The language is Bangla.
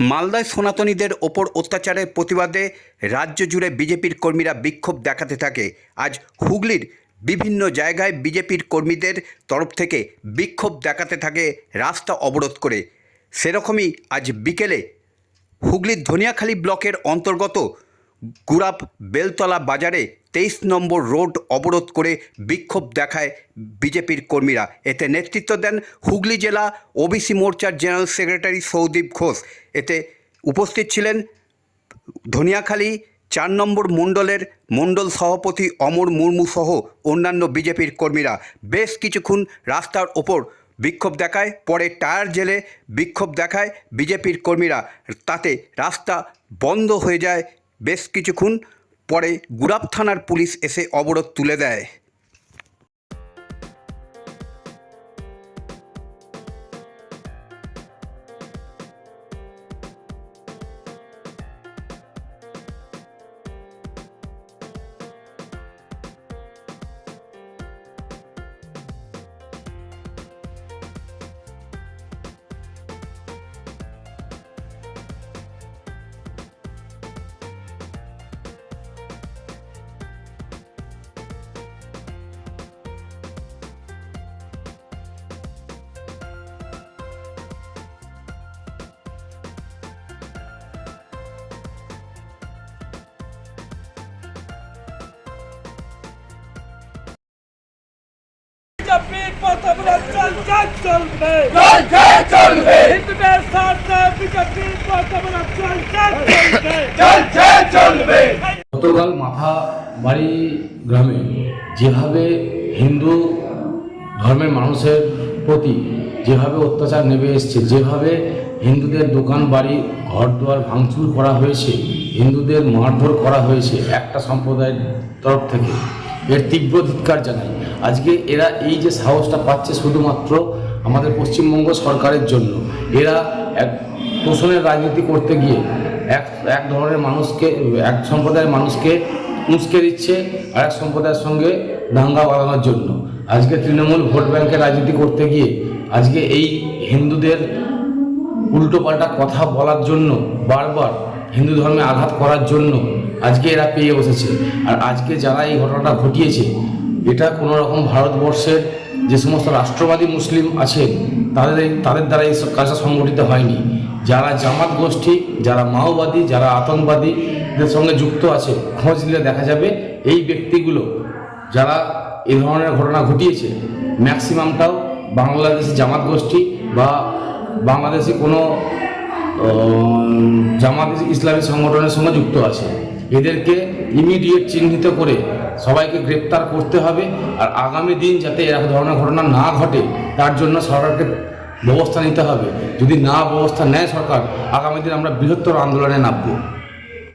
মালদায় সনাতনীদের ওপর অত্যাচারের প্রতিবাদে রাজ্য জুড়ে বিজেপির কর্মীরা বিক্ষোভ দেখাতে থাকে। আজ হুগলির বিভিন্ন জায়গায় বিজেপির কর্মীদের তরফ থেকে বিক্ষোভ দেখাতে থাকে রাস্তা অবরোধ করে। সেরকমই আজ বিকেলে হুগলির ধনিয়াখালী ব্লকের অন্তর্গত গুরাপ বেলতলা বাজারে তেইশ নম্বর রোড অবরোধ করে বিক্ষোভ দেখায় বিজেপির কর্মীরা। এতে নেতৃত্ব দেন হুগলি জেলা ওবিসি মোর্চার জেনারেল সেক্রেটারি সৌদীপ ঘোষ। এতে উপস্থিত ছিলেন ধনিয়াখালী চার নম্বর মণ্ডলের মণ্ডল সভাপতি অমর মুর্মু সহ অন্যান্য বিজেপির কর্মীরা। বেশ কিছুক্ষণ রাস্তার ওপর বিক্ষোভ দেখায়, পরে টায়ার জেলে বিক্ষোভ দেখায় বিজেপির কর্মীরা। তাতে রাস্তা বন্ধ হয়ে যায়। বেশ কিছুক্ষণ পরে গুরাপ থানার পুলিশ এসে অবরোধ তুলে দেয়। গতকাল মাথা বাড়ি গ্রামে যেভাবে হিন্দু ধর্মের মানুষের প্রতি যেভাবে অত্যাচার নেমে এসছে, যেভাবে হিন্দুদের দোকান, বাড়ি ঘর দুয়ার ভাঙচুর করা হয়েছে, হিন্দুদের মারধর করা হয়েছে একটা সম্প্রদায়ের তরফ থেকে এর তীব্র ধিক্কার জানাই। আজকে এরা এই যে সাহসটা পাচ্ছে শুধুমাত্র আমাদের পশ্চিমবঙ্গ সরকারের জন্য। এরা এক তোষণের রাজনীতি করতে গিয়ে এক এক ধরনের মানুষকে, এক সম্প্রদায়ের মানুষকে উস্কে দিচ্ছে আর এক সম্প্রদায়ের সঙ্গে দাঙ্গা বাড়ানোর জন্য। আজকে তৃণমূল ভোট ব্যাংকের রাজনীতি করতে গিয়ে আজকে এই হিন্দুদের উল্টোপাল্টা কথা বলার জন্য বারবার হিন্দু ধর্মে আঘাত করার জন্য আজকে এরা পেয়ে বসেছে। আর আজকে যারা এই ঘটনাটা ঘটিয়েছে, এটা কোনো রকম ভারতবর্ষের যে সমস্ত রাষ্ট্রবাদী মুসলিম আছে তাদের তাদের দ্বারা এই কাজটা সংগঠিত হয়নি। যারা জামাত গোষ্ঠী, যারা মাওবাদী, যারা আতঙ্কবাদীদের সঙ্গে যুক্ত আছে, খোঁজ নিলে দেখা যাবে এই ব্যক্তিগুলো যারা এই ধরনের ঘটনা ঘটিয়েছে, ম্যাক্সিমামটাও বাংলাদেশি জামাত গোষ্ঠী বা বাংলাদেশি কোনো জামাত ইসলামী সংগঠনের সঙ্গে যুক্ত আছে। এদেরকে ইমিডিয়েট চিহ্নিত করে সবাইকে গ্রেপ্তার করতে হবে আর আগামী দিন যাতে এক ধরনের ঘটনা না ঘটে, তার জন্য সরকারকে ব্যবস্থা নিতে হবে। যদি না ব্যবস্থা নেয় সরকার, আগামী দিন আমরা বৃহত্তর আন্দোলনে নামবো।